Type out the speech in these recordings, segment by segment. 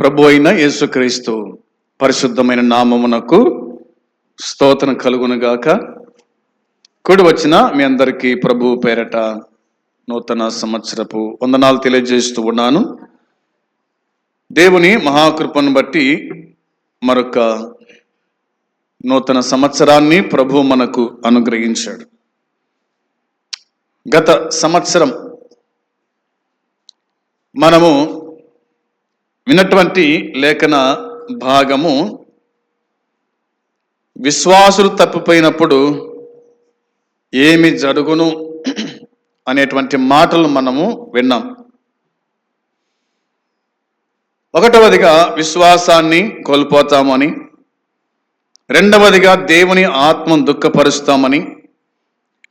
ప్రభు అయిన యేసుక్రీస్తు పరిశుద్ధమైన నామమునకు స్తోత్రం కలుగునుగాక. కూడి వచ్చిన మీ అందరికీ ప్రభు పేరట నూతన సంవత్సరపు వందనాలు తెలియజేస్తూ ఉన్నాను. దేవుని మహాకృపను బట్టి మరొక నూతన సంవత్సరాన్ని ప్రభు మనకు అనుగ్రహించాడు. గత సంవత్సరం మనము విన్నటువంటి లేఖన భాగము విశ్వాసులు తప్పిపోయినప్పుడు ఏమి జరుగును అనేటువంటి మాటలు మనము విన్నాం. ఒకటవదిగా విశ్వాసాన్ని కోల్పోతామని రెండవదిగా దేవుని ఆత్మను దుఃఖపరుస్తామని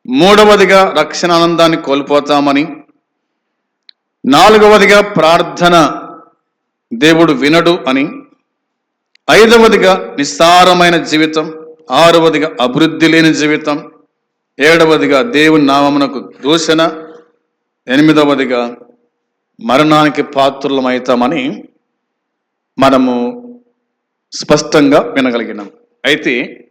మూడవదిగా రక్షణ ఆనందాన్ని కోల్పోతామని నాలుగవదిగా ప్రార్థన దేవుడు వినడు అని. ఐదవదిగా నిస్సారమైన జీవితం ఆరవదిగా అభివృద్ధి లేని జీవితం ఏడవదిగా దేవుని నామమునకు దూషణ ఎనిమిదవదిగా మరణానికి పాత్రులమవుతామని మనము స్పష్టంగా వినగలిగినాం. అయితే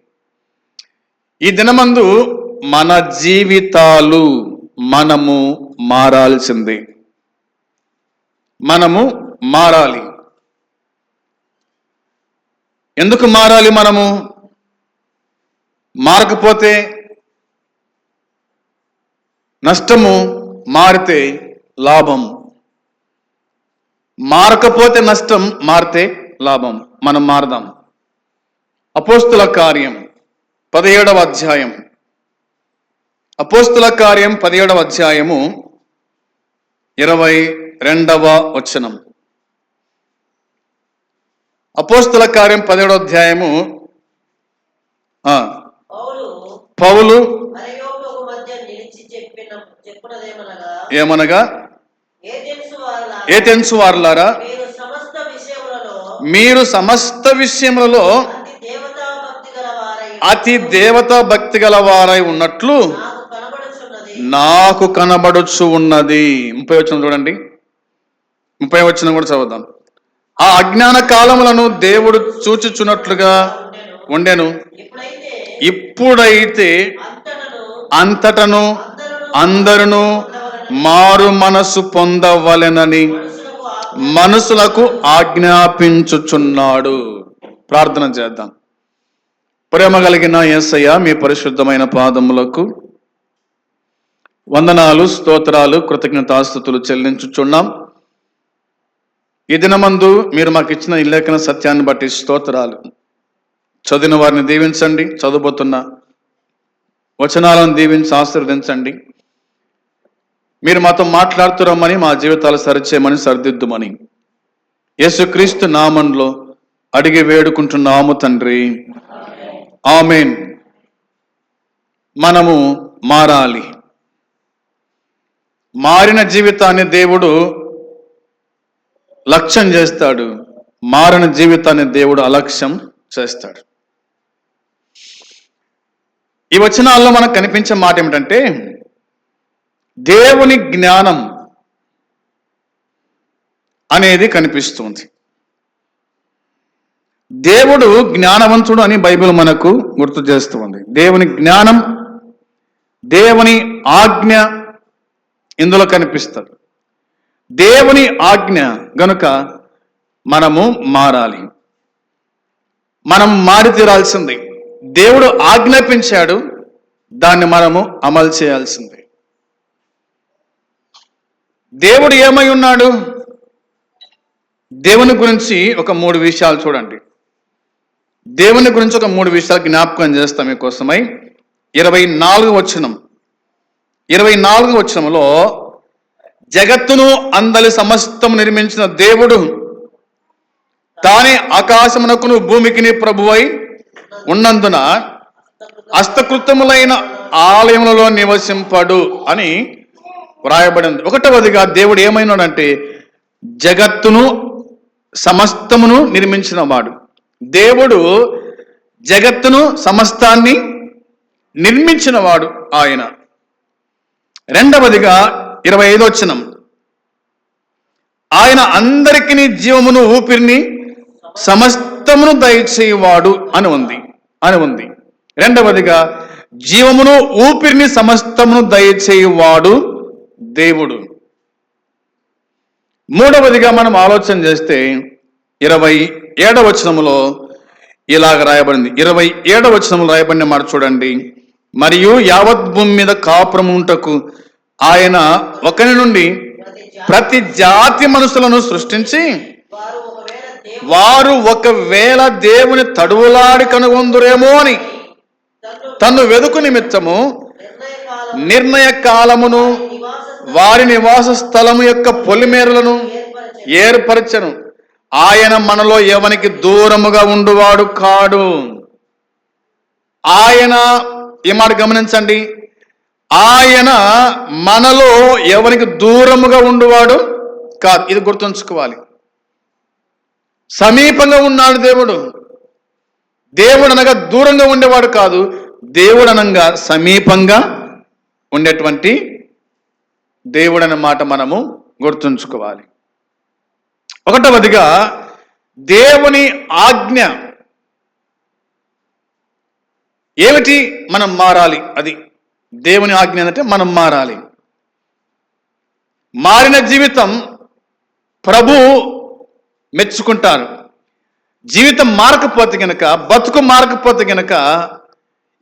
ఈ దినమందు మన జీవితాలు మనము మారాల్సిందే. మనము మారాలి. ఎందుకు మారాలి మనము? మారకపోతే నష్టము మారితే లాభం. మారకపోతే నష్టం మారితే లాభం. మనం మారదాం. అపోస్తుల కార్యం పదిహేడవ అధ్యాయం. అపోస్తుల కార్యం పదిహేడవ అధ్యాయము ఇరవై రెండవ వచనం. అపోస్తుల కార్యం పదిహేడవ అధ్యాయము. ఆ, పౌలు ఏమనగా? ఏ తెన్సు వారులారా మీరు సమస్త విషయములలో అతి దేవతా భక్తి గల వారై ఉన్నట్లు నాకు కనబడుచు ఉన్నది. ముప్పై వచ్చిన చూడండి. ముప్పై వచ్చిన కూడా చదువుదాం. ఆ అజ్ఞాన కాలములను దేవుడు చూచుచున్నట్లుగా ఉండెను. ఇప్పుడైతే అంతటను అందరును మారు మనసు పొందవలెనని మనుషులకు మనసులకు ఆజ్ఞాపించుచున్నాడు. ప్రార్థన చేద్దాం. ప్రేమ కలిగిన యేసయ్య మీ పరిశుద్ధమైన పాదములకు వందనాలు స్తోత్రాలు కృతజ్ఞతాస్థుతులు చెల్లించుచున్నాం. ఈ దినమందు మీరు మాకు ఇచ్చిన ఈ లేఖన సత్యాన్ని బట్టి స్తోత్రాలు. చదివిన వారిని దీవించండి. చదువుతున్న వచనాలను దీవించి ఆశీర్వదించండి. మీరు మాతో మాట్లాడుతురమ్మని మా జీవితాలు సరిచేయమని సరిదిద్దుమని. యేసుక్రీస్తు నామంలో అడిగి వేడుకుంటున్నాము తండ్రి. ఆమెన్. మనము మారాలి. మారిన జీవితాన్ని దేవుడు లక్ష్యం చేస్తాడు. మారిన జీవితాన్ని దేవుడు అలక్ష్యం చేస్తాడు. ఈ వచనాల్లో మనకు కనిపించే మాట ఏమిటంటే దేవుని జ్ఞానం అనేది కనిపిస్తుంది. దేవుడు జ్ఞానవంతుడు అని బైబిల్ మనకు గుర్తు చేస్తుంది. దేవుని జ్ఞానం దేవుని ఆజ్ఞ ఇందులో కనిపిస్తుంది. దేవుని ఆజ్ఞ గనుక మనము మారాలి. మనం మారి తీరాల్సింది. దేవుడు ఆజ్ఞాపించాడు దాన్ని మనము అమలు చేయాల్సిందే. దేవుడు ఏమై ఉన్నాడు? దేవుని గురించి ఒక మూడు విషయాలు చూడండి. దేవుని గురించి ఒక మూడు విషయాలు జ్ఞాపకం చేస్తాం మీకోసమై. ఇరవై నాలుగు వచనం. ఇరవై నాలుగు వచనంలో జగత్తును అందలి సమస్తం నిర్మించిన దేవుడు తానే ఆకాశమునకును భూమికిని ప్రభువై ఉన్నందున హస్తకృతములైన ఆలయములలో నివసింపడు అని వ్రాయబడింది. ఒకటవదిగా దేవుడు ఏమైనాడంటే జగత్తును సమస్తమును నిర్మించిన వాడు. దేవుడు జగత్తును సమస్తాన్ని నిర్మించిన వాడు ఆయన. రెండవదిగా ఇరవై ఐదో వచనం ఆయన అందరికీ జీవమును ఊపిరిని సమస్తమును దయచేయువాడు అని ఉంది అని ఉంది. రెండవదిగా జీవమును ఊపిరిని సమస్తమును దయచేయువాడు దేవుడు. మూడవదిగా మనం ఆలోచన చేస్తే ఇరవై ఏడవ వచనములో ఇలాగ రాయబడింది. ఇరవై ఏడవ వచనములో రాయబడిన మాట చూడండి. మరియు యావత్ భూమి మీద కాపురముంటకు ఆయన ఒకరి నుండి ప్రతి జాతి మనుషులను సృష్టించి వారు ఒకవేళ దేవుని తడువులాడి కనుగొందురేమో అని తను వెదుకు నిమిత్తము నిర్ణయ కాలమును వారి నివాస స్థలము యొక్క పొలిమేరలను ఏర్పరచను. ఆయన మనలో ఎవనికి దూరముగా ఉండువాడు కాడు. ఆయన ఈ మాట గమనించండి. ఆయన మనలో ఎవరికి దూరముగా ఉండువాడు? కాదు ఇది గుర్తుంచుకోవాలి. సమీపంగా ఉన్నాడు దేవుడు. దేవుడు అనగా దూరంగా ఉండేవాడు కాదు. దేవుడు అనగా సమీపంగా ఉండేటువంటి దేవుడు అనే మాట మనము గుర్తుంచుకోవాలి. ఒకటవదిగా దేవుని ఆజ్ఞ ఏమిటి? మనం మారాలి. అది దేవుని ఆజ్ఞ అంటే మనం మారాలి. మారిన జీవితం ప్రభు మెచ్చుకుంటారు. జీవితం మారకపోతే గనక బతుకు మారకపోతే గనక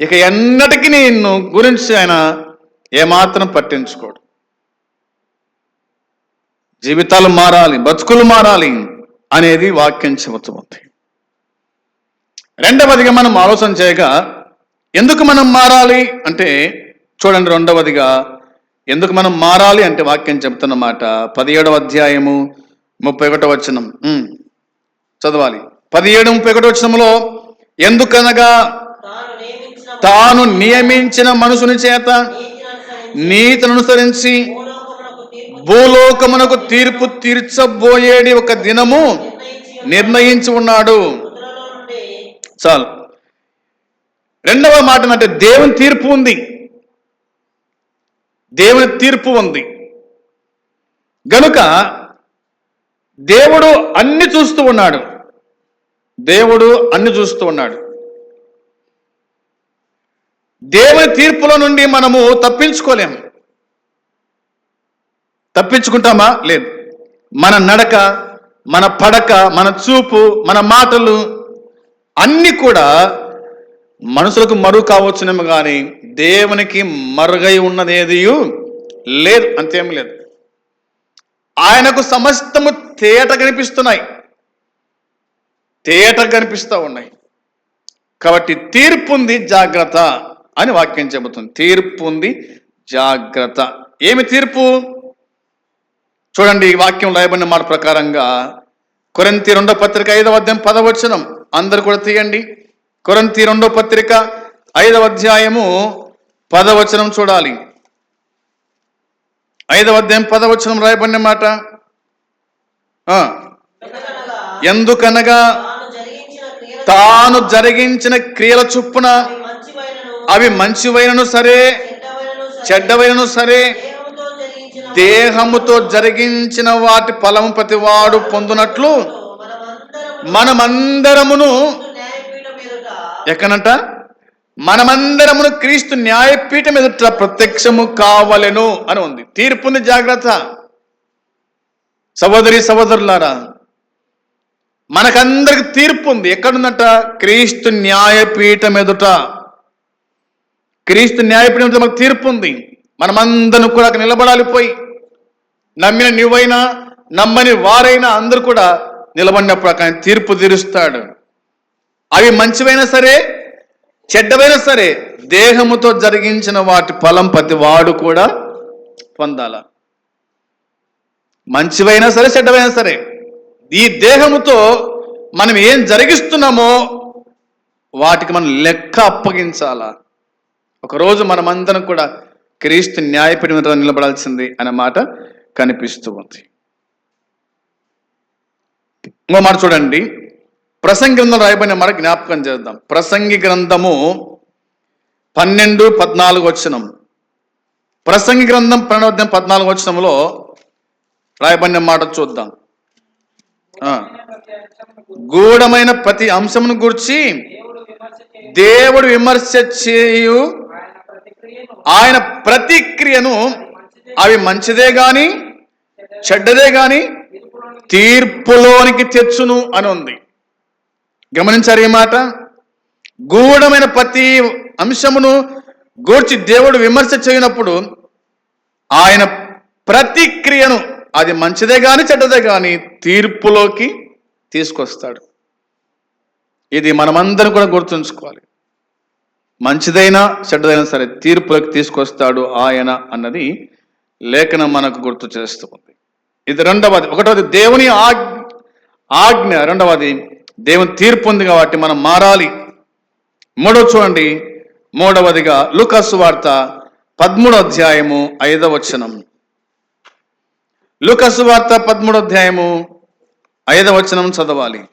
ఇక ఎన్నటికీ నిన్ను గురించి ఆయన ఏమాత్రం పట్టించుకోడు. జీవితాలు మారాలి బతుకులు మారాలి అనేది వాక్యం చెబుతుంది రెండవదిగా మనం ఆలోచన చేయగా ఎందుకు మనం మారాలి అంటే చూడండి రెండవదిగా ఎందుకు మనం మారాలి అంటే వాక్యం చెప్తున్నమాట పదిహేడవ అధ్యాయము ముప్పై ఒకటో వచనం. చదవాలి. పదిహేడు ముప్పై ఒకటో వచనంలో ఎందుకనగా తాను నియమించిన మనుషుని చేత నీతిని అనుసరించి భూలోకమునకు తీర్పు తీర్చబోయేది ఒక దినము నిర్ణయించి ఉన్నాడు. చాలు. రెండవ మాట అంటే దేవుని తీర్పు ఉంది. దేవుని తీర్పు ఉంది. గనుక దేవుడు అన్ని చూస్తూ ఉన్నాడు. దేవుడు అన్ని చూస్తూ ఉన్నాడు. దేవుని తీర్పుల నుండి మనము తప్పించుకోలేము తప్పించుకుంటామా? లేదు. మన నడక మన పడక మన చూపు మన మాటలు అన్ని కూడా మనుషులకు మరుగు కావచ్చునేమో కానీ దేవునికి మరుగై ఉన్నదేది లేదు అంతేం లేదు. ఆయనకు సమస్తము తేట కనిపిస్తున్నాయి. తేట కనిపిస్తూ ఉన్నాయి. కాబట్టి తీర్పు ఉంది జాగ్రత్త అని వాక్యం చెబుతుంది. తీర్పు ఉంది జాగ్రత్త. ఏమి తీర్పు? చూడండి ఈ వాక్యం రాయబడిన మాట ప్రకారంగా కొరంతి రెండో పత్రిక ఐదవ అధ్యాయం పదవచనం అందరు కూడా తీయండి. కొరంతి రెండో పత్రిక ఐదవ అధ్యాయము పదవచనం చూడాలి. ఐదవ అధ్యాయం పదవచనం రాయబడిన మాట? ఎందుకనగా తాను జరిగించిన క్రియల చొప్పున అవి మంచివైనను సరే చెడ్డవైనను సరే దేహముతో జరిగించిన వాటి ఫలము ప్రతివాడు పొందునట్లు మనమందరమును ఎక్కనంట మనమందరమును క్రీస్తు న్యాయపీఠం ఎదుట ప్రత్యక్షము కావలెను అని ఉంది. తీర్పుని జాగ్రత్త. సహోదరి సహోదరులారా మనకందరికి తీర్పు ఉంది. ఎక్కడుందట? క్రీస్తు న్యాయపీఠం ఎదుట. క్రీస్తు న్యాయపీఠం ఎదుట మనకు తీర్పు ఉంది. మనమందరం కూడా అక్కడ నిలబడాలి పోయి. నమ్మిన నువ్వైనా నమ్మని వారైనా అందరూ కూడా నిలబడినప్పుడు అక్కడ తీర్పు తీరుస్తాడు. అవి మంచివైనా సరే చెడ్డవైనా సరే దేహముతో జరిగించిన వాటి ఫలం ప్రతి వాడు కూడా పొందాల. మంచివైనా సరే చెడ్డవైనా సరే ఈ దేహముతో మనం ఏం జరిగిస్తున్నామో వాటికి మనం లెక్క అప్పగించాలా. ఒకరోజు మనమందరం కూడా క్రీస్తు న్యాయపడి నిలబడాల్సింది అనే మాట కనిపిస్తూ ఉంది. ఇంకో మాట చూడండి. ప్రసంగి గ్రంథం రాయబడిన మాట జ్ఞాపకం చేద్దాం. ప్రసంగి గ్రంథము పన్నెండు పద్నాలుగు వచనం. ప్రసంగి గ్రంథం పన్నెండు పద్నాలుగు వచ్చినంలో రాయబడిన మాట చూద్దాం. గూఢమైన ప్రతి అంశమును గురించి దేవుడు విమర్శ చేయు ఆయన ప్రతిక్రియను అవి మంచిదే గాని చెడ్డదే గాని తీర్పులోనికి తెచ్చును అని ఉంది. గమనించారు ఈ మాట? గూఢమైన ప్రతి అంశమును గూర్చి దేవుడు విమర్శ చేయనప్పుడు ఆయన ప్రతిక్రియను అది మంచిదే కానీ చెడ్డదే కానీ తీర్పులోకి తీసుకొస్తాడు. ఇది మనమందరం కూడా గుర్తుంచుకోవాలి. మంచిదైనా చెడ్డదైనా సరే తీర్పులోకి తీసుకొస్తాడు ఆయన అన్నది లేఖనం మనకు గుర్తు చేస్తుంది ఇది రెండవది. ఒకటవది దేవుని ఆజ్ ఆజ్ఞ. రెండవది దేవుని తీర్పు ఉంది కాబట్టి మనం మారాలి. మూడో చూడండి. మూడవదిగా లుకస్సు వార్త పదమూడో అధ్యాయము ఐదవ వచనం. లుకసు వార్త పదమూడో అధ్యాయము ఐదవ వచనం చదవాలి.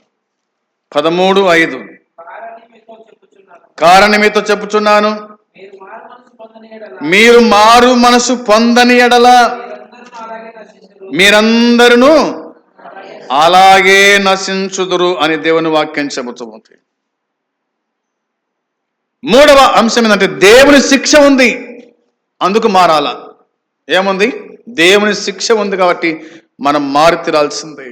పదమూడు ఐదు. చెప్పుచున్నాను కారణం మీతో చెప్పుచున్నాను. మీరు మారు మనసు పొందని ఎడల మీరు మారు మనసు పొందని ఎడల. మీరందరూ అలాగే నశించుదురు అని దేవుని వాక్యం చెబుతుంది మూడవ అంశం ఏంటంటే దేవుని శిక్ష ఉంది అందుకు మారాల. ఏముంది? దేవుని శిక్ష ఉంది కాబట్టి మనం మారి తీరాల్సిందే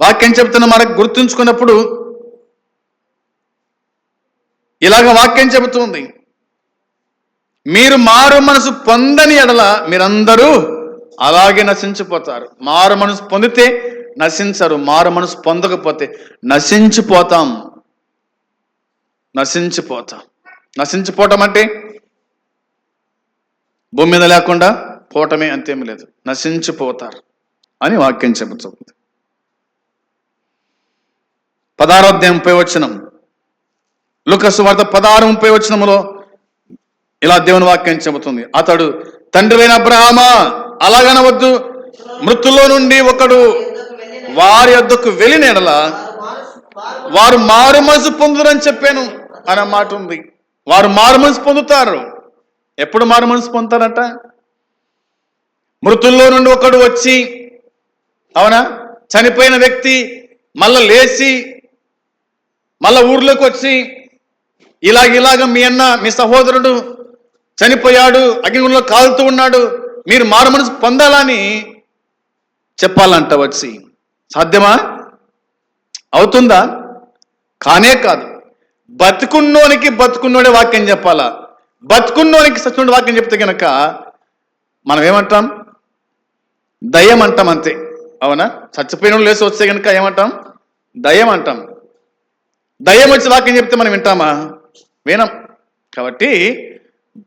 వాక్యం చెప్తున్న మనకు గుర్తుంచుకున్నప్పుడు ఇలాగ వాక్యం చెబుతుంది మీరు మారు మనసు పొందని ఎడల మీరందరూ అలాగే నశించిపోతారు. మారు మనసు పొందితే నశించరు మారు మనసు పొందకపోతే నశించిపోతాం. నశించిపోతాం. నశించిపోవటం అంటే భూమి మీద లేకుండా పోవటమే అంతేమి లేదు. నశించిపోతారు అని వాక్యం చెబుతుంది. పదారో అధ్యాయం ముప్పై వచనం. లుకసు వార్త పదహారు ముప్పై వచనములో ఇలా దేవుని వాక్యం చెబుతుంది. అతడు తండ్రివైన అబ్రహామా? అలాగనవద్దు మృతుల్లో నుండి ఒకడు వారి వద్దకు వెళ్ళిన ఎడలా వారు మారు- వారు మారు మనసు పొందురని చెప్పాను అన్న మాట ఉంది. వారు మారు మనసు పొందుతారు. ఎప్పుడు మారు మనసు పొందుతారట? మృతుల్లో నుండి ఒకడు వచ్చి అవునా? చనిపోయిన వ్యక్తి మళ్ళా లేచి మళ్ళా ఊర్లోకి వచ్చి ఇలాగ ఇలాగ మీ అన్న మీ సహోదరుడు చనిపోయాడు అగ్నిగుండంలో కాలుతూ ఉన్నాడు. మీరు మారు మనసు పొందాలని చెప్పాలంట వచ్చి. సాధ్యమా? అవుతుందా? కానే కాదు. బతుకున్నోనికి బతుకున్నోడే వాక్యం చెప్పాలా? బతుకున్నోనికి సత్యుడి వాక్యం చెప్తే గనక మనం ఏమంటాం దయ్యం అంటాం అంతే. అవునా? చచ్చిపోయిన వాళ్ళు లేచి వస్తే కనుక ఏమంటాం? దయ్యం అంటాం దయ్యం వచ్చి వాక్యం చెప్తే మనం వింటామా? వినం. కాబట్టి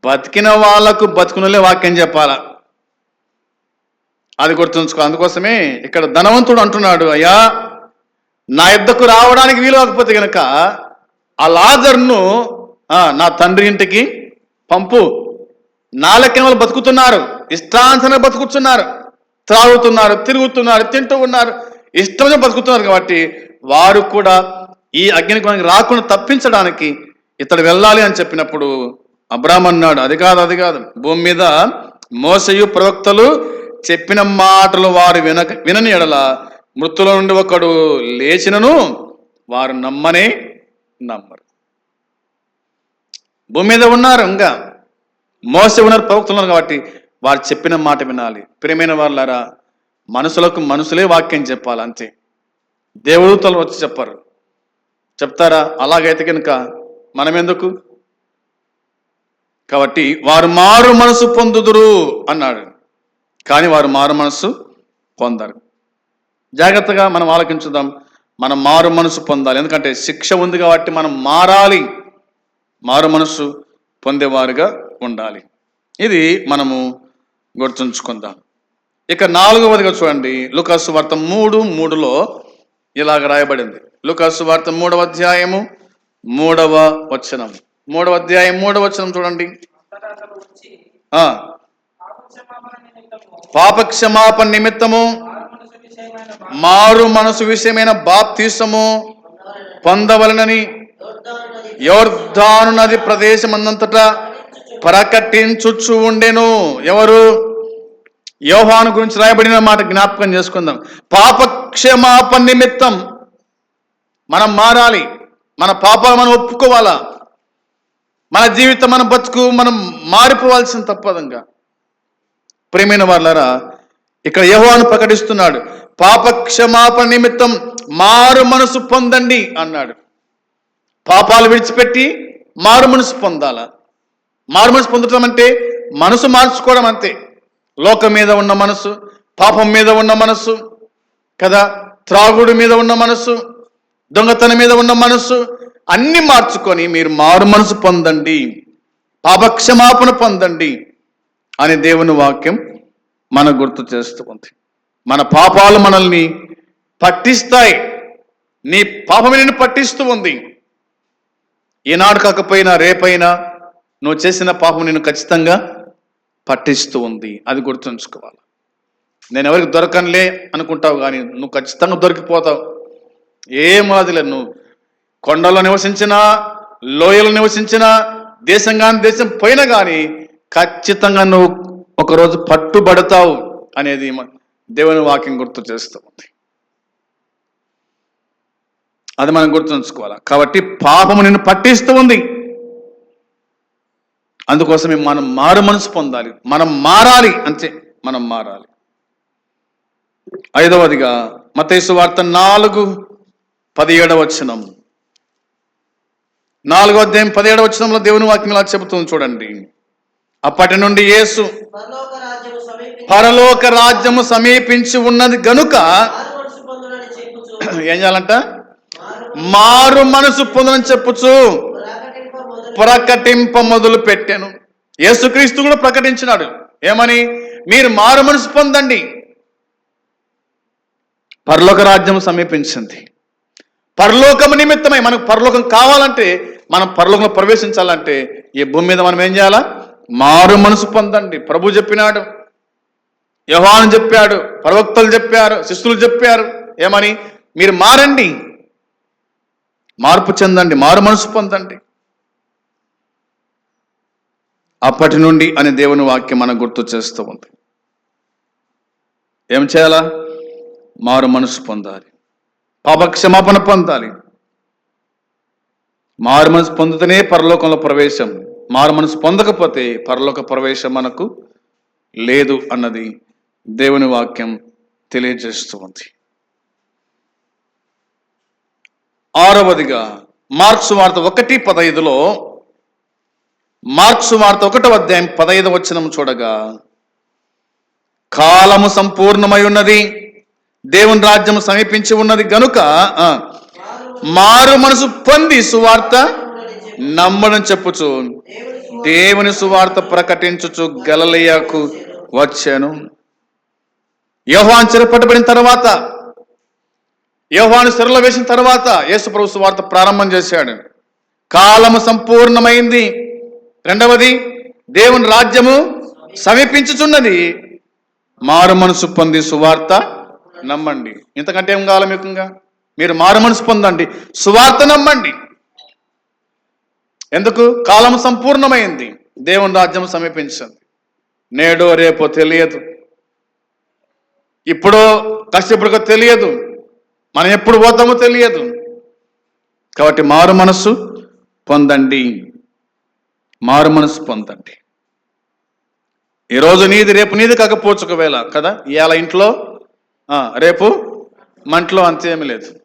బతికిన వాళ్ళకు బతుకునలే వాక్యం చెప్పాలా? అది గుర్తుంచుకో. అందుకోసమే ఇక్కడ ధనవంతుడు అంటున్నాడు అయ్యా నా యుద్ధకు రావడానికి వీలు కాకపోతే గనక ఆ లాజర్ను నా తండ్రి ఇంటికి పంపు. నా లెక్కన వాళ్ళు బతుకుతున్నారు ఇష్టాంతరంగా బతుకుతున్నారు త్రాగుతున్నారు తిరుగుతున్నారు తింటూ ఉన్నారు ఇష్టంగా బతుకుతున్నారు కాబట్టి వారు కూడా ఈ అగ్నికోణానికి రాకుండా తప్పించడానికి ఇతడు వెళ్ళాలి అని చెప్పినప్పుడు అబ్రాహ్మ అన్నాడు అది కాదు అది కాదు. భూమి మీద మోసయు ప్రవక్తలు చెప్పిన మాటలు వారు వినక వినని ఎడల మృతుల నుండి ఒకడు లేచినను వారు నమ్మనే నమ్మరు. భూమి మీద ఉన్నారు ఇంకా. మోస ఉన్నారు ప్రవక్తలు కాబట్టి వారు చెప్పిన మాట వినాలి. ప్రియమైన వాళ్ళారా మనుషులకు మనుషులే వాక్యం చెప్పాలి అంతే. దేవదూతలు వచ్చి చెప్పారు. చెప్తారా? అలాగైతే కనుక మనం ఎందుకు కాబట్టి వారు మారు మనసు పొందుదురు అన్నాడు. కానీ వారు మారు మనసు పొందరు. జాగ్రత్తగా మనం ఆలోచించుదాం. మనం మారు మనసు పొందాలి. ఎందుకంటే శిక్ష ఉంది కాబట్టి మనం మారాలి. మారు మనసు పొందేవారుగా ఉండాలి. ఇది మనము గుర్తుంచుకుందాం. ఇక నాలుగవదిగా చూడండి. లుకాసు వార్త మూడు మూడులో ఇలాగ రాయబడింది. లుకాసు వార్త మూడవ అధ్యాయము మూడవ వచనం. మూడవ అధ్యాయం మూడవ వచనం చూడండి అంతటా అతడు వచ్చి ఆ పాపక్షమాపణ పాపక్షమాపణ పాప క్షమాపణ నిమిత్తము మారు మనసు విషయమైన బాప్తీసము పొందవలనని నది యోర్ధాను నది ప్రదేశమందంతటా ప్రకటించుచు ఉండెను. ఎవరు? యోహాను గురించి రాయబడిన మాట జ్ఞాపకం చేసుకుందాం. పాప క్షమాపణ నిమిత్తం మనం మారాలి. మన పాపాలు మనం ఒప్పుకోవాలా? మన జీవితం మన బతుకు మనం మారిపోవాల్సిన తప్పదంగా. ప్రేమైన వాళ్ళరా ఇక్కడ యహోవాను ప్రకటిస్తున్నాడు. పాప క్షమాపణ నిమిత్తం మారు మనసు పొందండి అన్నాడు. పాపాలు విడిచిపెట్టి మారు మనసు పొందాల. మారు మనసు పొందటం అంటే మనసు మార్చుకోవడం అంతే. లోకం మీద ఉన్న మనసు పాపం మీద ఉన్న మనసు కదా త్రాగుడు మీద ఉన్న మనసు దొంగతనం మీద ఉన్న మనసు అన్ని మార్చుకొని మీరు మారు మనసు పొందండి. పాపక్షమాపణ పొందండి. అని దేవుని వాక్యం మన గుర్తు చేస్తూ ఉంది మన పాపాలు మనల్ని పట్టిస్తాయి. నీ పాపం నిన్ను పట్టిస్తూ ఉంది. ఈనాడు కాకపోయినా రేపైనా నువ్వు చేసిన పాపం నేను ఖచ్చితంగా పట్టిస్తూ ఉంది. అది గుర్తుంచుకోవాలి. నేను ఎవరికి దొరకనులే అనుకుంటావు కానీ నువ్వు ఖచ్చితంగా దొరికిపోతావు. ఏ మాదిలే నువ్వు కొండల్లో నివసించినా లోయలో నివసించినా దేశం కానీ దేశం పోయినా కానీ ఖచ్చితంగా నువ్వు ఒకరోజు పట్టుబడతావు అనేది దేవుని వాక్యం గుర్తు చేస్తూ ఉంది. అది మనం గుర్తుంచుకోవాలి. కాబట్టి పాపము నిన్ను పట్టిస్తూ ఉంది. అందుకోసమే మనం మారు మనసు పొందాలి. మనం మారాలి అంతే మనం మారాలి. ఐదవదిగా మతేసు వార్త నాలుగు పదిహేడవ వచనం. నాలుగో అధ్యాయం పదిహేడవ వచనంలో దేవుని వాక్యం ఇలా చెబుతుంది చూడండి. అప్పటి నుండి యేసు పరలోక రాజ్యము సమీపించి ఉన్నది గనుక ఏం చేయాలంట? మారు మనసు పొందని చెప్పుచు. ప్రకటింప మొదలు ప్రకటింప మొదలు పెట్టాను. యేసుక్రీస్తు కూడా ప్రకటించినాడు. ఏమని? మీరు మారు మనసు పొందండి. పరలోక రాజ్యం సమీపించింది. పరలోకము నిమిత్తమై మనకు పరలోకం కావాలంటే మనం పరలోకంలో ప్రవేశించాలంటే ఈ భూమి మీద మనం ఏం చేయాలా? మారు మనసు పొందండి. ప్రభు చెప్పినాడు. యహాను చెప్పాడు. ప్రవక్తలు చెప్పారు. శిష్యులు చెప్పారు. ఏమని? మీరు మారండి. మార్పు చెందండి. మారు మనసు పొందండి. అప్పటి నుండి అని దేవుని వాక్యం మనం గుర్తు చేస్తూ ఉంది. ఏం చేయాలా? మారు మనసు పొందాలి. పాప క్షమాపణ పొందాలి. మారు మనసు పొందుతూనే పరలోకంలో ప్రవేశం. మారు మనసు పొందకపోతే పరలోక ప్రవేశం మనకు లేదు అన్నది దేవుని వాక్యం తెలియజేస్తూ ఉంది. ఆరవదిగా మార్క్స్ వార్త ఒకటి పదైదులో మార్క్స్ వార్త ఒకటో అధ్యాయం పదైదు వచనం చూడగా కాలము సంపూర్ణమై ఉన్నది దేవుని రాజ్యము సమీపించి ఉన్నది గనుక మారు మనసు పొంది సువార్త నమ్మడం చెప్పుచు. దేవుని సువార్త ప్రకటించుచు గలలియకు వచ్చాను. యోహాన్ చెరపట్టబడిన తర్వాత యోహాను సిరలో వేసిన తర్వాత యేసు ప్రభు సువార్త ప్రారంభం చేశాడు. కాలము సంపూర్ణమైంది. రెండవది దేవుని రాజ్యము సమీపించుచున్నది. మారు మనసు పొంది సువార్త నమ్మండి. ఇంతకంటే ఏం కావాలి మీకు ఇంకా? మీరు మారు మనసు పొందండి. సువార్త నమ్మండి. ఎందుకు? కాలం సంపూర్ణమైంది. దేవుని రాజ్యం సమీపించింది. నేడో రేపో తెలియదు. ఇప్పుడో కష్టపడుకో తెలియదు. మనం ఎప్పుడు పోతామో తెలియదు. కాబట్టి మారు మనసు పొందండి. మారు మనసు పొందండి. ఈరోజు నీది రేపు నీది కాకపోవచ్చు ఒకవేళ కదా? ఇవాళ ఇంట్లో రేపు మంటలో అంతేమీ లేదు.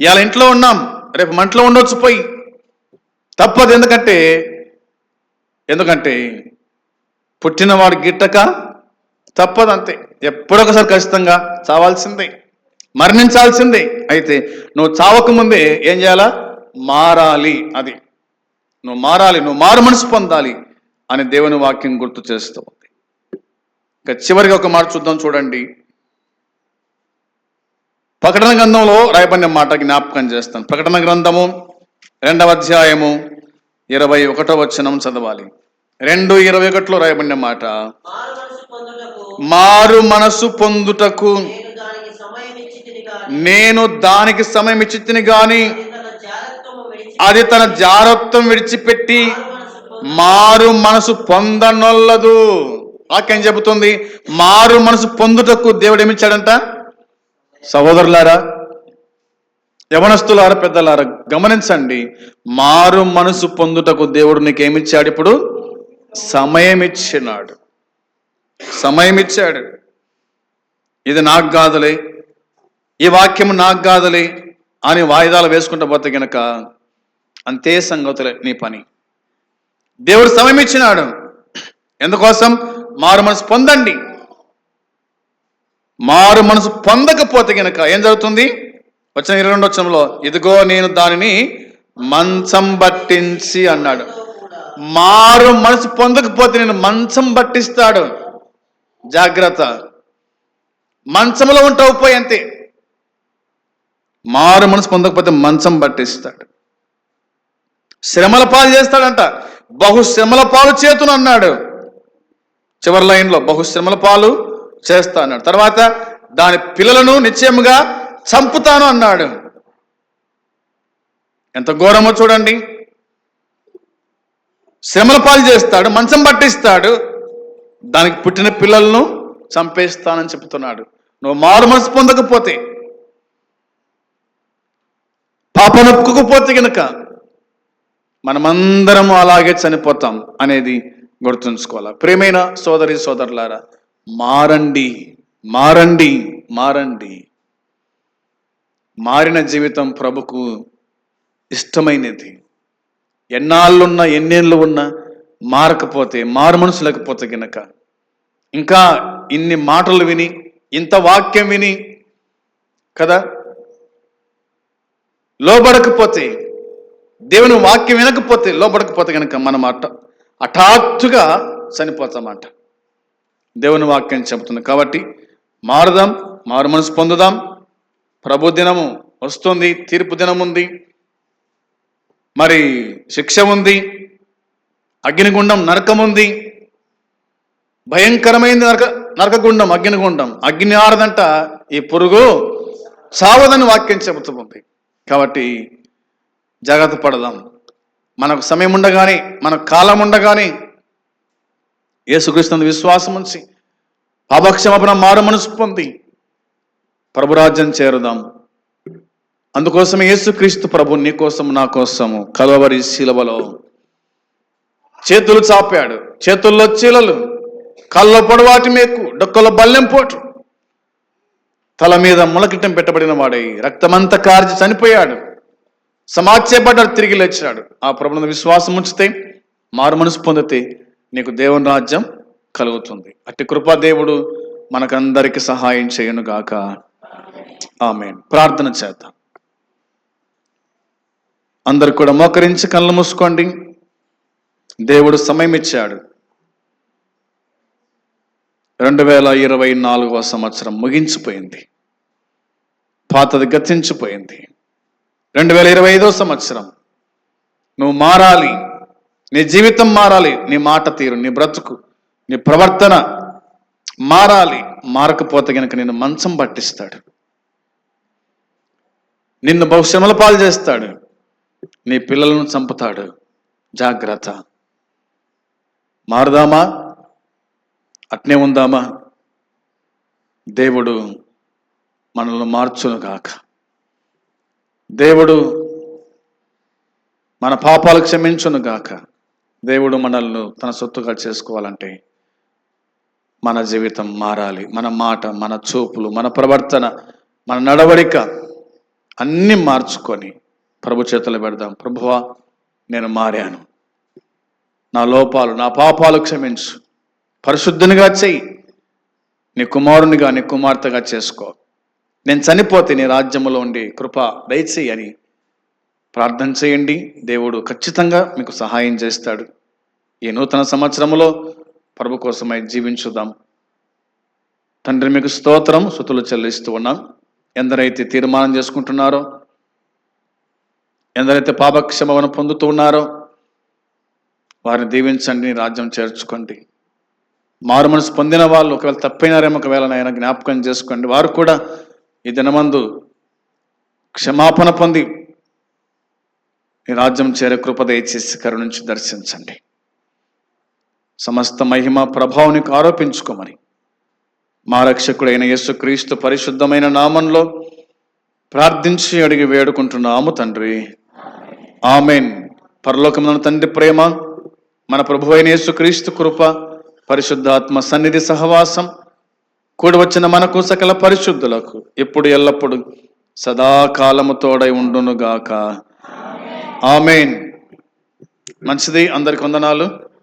ఇవాళ ఇంట్లో ఉన్నాం. రేపు మంటలో ఉండొచ్చు పోయి. తప్పదు. ఎందుకంటే ఎందుకంటే పుట్టినవాడు గిట్టక తప్పదు అంతే ఎప్పుడొకసారి ఖచ్చితంగా చావాల్సిందే. మరణించాల్సిందే. అయితే నువ్వు చావక ముందే ఏం చేయాలా? మారాలి అది. నువ్వు మారాలి నువ్వు మారు మనసు పొందాలి అని దేవుని వాక్యం గుర్తు చేస్తూ ఉంది ఇక చివరికి ఒక మాట చూద్దాం చూడండి. ప్రకటన గ్రంథంలో రాయబడిన మాట జ్ఞాపకం చేస్తాను. ప్రకటన గ్రంథము రెండవ అధ్యాయము ఇరవై ఒకటో వచనం చదవాలి. రెండు ఇరవై ఒకటిలో రాయబడిన మాట మారు మనసు పొందుటకు నేను దానికి సమయం ఇచ్చితిని గాని గాని అది తన జారత్వం విడిచిపెట్టి మారు మనసు మారు మనసు పొందనొల్లదు. వాక్యం చెబుతుంది మారు మనసు పొందుటకు దేవుడు ఏమిచ్చాడంట సహోదరులారా యవనస్తులార పెద్దలార గమనించండి మారు మనసు పొందుటకు దేవుడు నీకు ఏమిచ్చాడు ఇప్పుడు? సమయం ఇచ్చినాడు సమయం ఇచ్చాడు ఇది నాకు కాదులే ఈ వాక్యం నాకు కాదులే అని వాయిదాలు వేసుకుంటూ పోతే గనక అంతే సంగతులే నీ పని. దేవుడు సమయం ఇచ్చినాడు ఎందుకోసం? మారు మనసు పొందండి. మారు మనసు పొందకపోతే గనక ఏం జరుగుతుంది? వచ్చిన ఇరవై రెండు వచ్చంలో ఇదిగో నేను దానిని మంచం పట్టించి అన్నాడు. మారు మనసు పొందకపోతే నేను మంచం పట్టిస్తాడు. జాగ్రత్త. మంచంలో ఉంటావు పోయి అంతే. మారు మనసు పొందకపోతే మంచం పట్టిస్తాడు. శ్రమల పాలు చేస్తాడంట. బహు శ్రమల పాలు చేతును అన్నాడు. చివరి లైన్లో బహు శ్రమల పాలు చేస్తా అన్నాడు. తర్వాత దాని పిల్లలను నిశ్చయముగా చంపుతాను అన్నాడు. ఎంత ఘోరమో చూడండి. శ్రమల పాలు చేస్తాడు మంచం పట్టిస్తాడు. దానికి పుట్టిన పిల్లలను చంపేస్తానని చెప్తున్నాడు. నువ్వు మారు మనసు పొందకపోతే పాపనొక్కుకపోతే గనుక మనమందరం అలాగే చనిపోతాం అనేది గుర్తుంచుకోవాలి? ప్రేమైన సోదరి సోదరులారా మారండి మారండి మారండి. మారిన జీవితం ప్రభుకు ఇష్టమైనది. ఎన్నాళ్ళున్నా ఎన్నేళ్ళు ఉన్నా మారకపోతే మారు మనసు లేకపోతే గనక ఇంకా ఇన్ని మాటలు విని ఇంత వాక్యం విని కదా? లోబడకపోతే దేవుని వాక్యం వినకపోతే లోబడకపోతే కనుక మనం అట హఠాత్తుగా చనిపోతామంట. దేవుని వాక్యం చెబుతుంది కాబట్టి మారుదాం మారు మనసు పొందుదాం. ప్రభు దినము వస్తుంది తీర్పు దినం ఉంది మరి శిక్ష ఉంది అగ్నిగుండం నరకం ఉంది భయంకరమైంది నరక నరకగుండం అగ్నిగుండం. అగ్ని ఆరదంట ఈ పురుగు సావదని వాక్యం చెబుతుంది. కాబట్టి జాగ్రత్త పడదాం. మనకు సమయం ఉండగానే మనకు కాలం ఉండగానే యేసుక్రీస్తు విశ్వాసం ఉంచి పాపక్షమాపణ మారు మనసు పొంది ప్రభురాజ్యం చేరుదాం. అందుకోసమే యేసుక్రీస్తు ప్రభు నీ కోసం నా కోసము కలవరి శిలవలో చేతులు చాపాడు. చేతుల్లో చీలలు కళ్ళ పొడవాటి మేకు డొక్కల బల్లెం పోటు. తల మీద ములకిట్టం పెట్టబడిన వాడై రక్తమంతా కార్చి చనిపోయాడు. సమాచ్యపడ్డాడు తిరిగి లేచాడు. ఆ ప్రభుత్వ విశ్వాసం ఉంచితే మారు మనసు పొందితే నీకు దేవుని రాజ్యం కలుగుతుంది. అట్టి కృపా దేవుడు మనకందరికి సహాయం చేయను గాక ఆమె ప్రార్థన చేద్దాం. అందరు కూడా మోకరించి కళ్ళు మూసుకోండి. దేవుడు సమయం ఇచ్చాడు. రెండు వేల ఇరవై నాలుగవ సంవత్సరం ముగించిపోయింది. పాతది గతించిపోయింది. రెండు వేల ఇరవై ఐదో సంవత్సరం. నువ్వు మారాలి. నీ జీవితం మారాలి. నీ మాట తీరు నీ బ్రతుకు నీ ప్రవర్తన మారాలి. మారకపోతే గనక నేను మంచం పట్టిస్తాడు. నిన్ను బహుశ్రమల పాలు చేస్తాడు. నీ పిల్లలను చంపుతాడు. జాగ్రత్త. మారుదామా? అట్నే ఉందామా? దేవుడు మనల్ని మార్చును గాక. దేవుడు మన పాపాలు క్షమించును గాక. దేవుడు మనల్ని తన సొత్తుగా చేసుకోవాలంటే మన జీవితం మారాలి. మన మాట మన చూపులు మన ప్రవర్తన మన నడవడిక అన్నీ మార్చుకొని ప్రభు చేతులు పెడదాం. ప్రభువా నేను మారాను. నా లోపాలు నా పాపాలు క్షమించు. పరిశుద్ధునిగా చెయ్యి. నీ కుమారునిగా నీ కుమార్తెగా చేసుకో. నేను చనిపోతే నీ రాజ్యములో ఉండి కృప దయచేయి అని ప్రార్థన చేయండి. దేవుడు ఖచ్చితంగా మీకు సహాయం చేస్తాడు. ఈ నూతన సంవత్సరములో ప్రభు కోసమై జీవించుదాం. తండ్రి మీకు స్తోత్రం సుతులు చెల్లిస్తూ ఉన్నాం. ఎందరైతే తీర్మానం చేసుకుంటున్నారో ఎందరైతే పాపక్షమను పొందుతూ ఉన్నారో వారిని దీవించండి రాజ్యం చేర్చుకోండి. మారు మనసు పొందిన వాళ్ళు ఒకవేళ తప్పినారేమో ఒకవేళ నాయన జ్ఞాపకం చేసుకోండి. వారు కూడా ఈ దినమందు క్షమాపణ పొంది ఈ రాజ్యం చేరే కృప దయచేసి కరుణించి దర్శించండి. సమస్త మహిమ ప్రభావానికి ఆరోపించుకోమని మా రక్షకుడైన యేసుక్రీస్తు పరిశుద్ధమైన నామంలో ప్రార్థించి అడిగి వేడుకుంటున్నాము తండ్రి. ఆమెన్. పరలోకమున తండ్రి ప్రేమ మన ప్రభు అయిన యేసుక్రీస్తు కృప పరిశుద్ధాత్మ సన్నిధి సహవాసం కూడి వచ్చిన మనకు సకల పరిశుద్ధులకు ఎప్పుడు ఎల్లప్పుడు సదాకాలము తోడై ఉండునుగాక. ఆమెన్. మంచిది. అందరికి వందనాలు.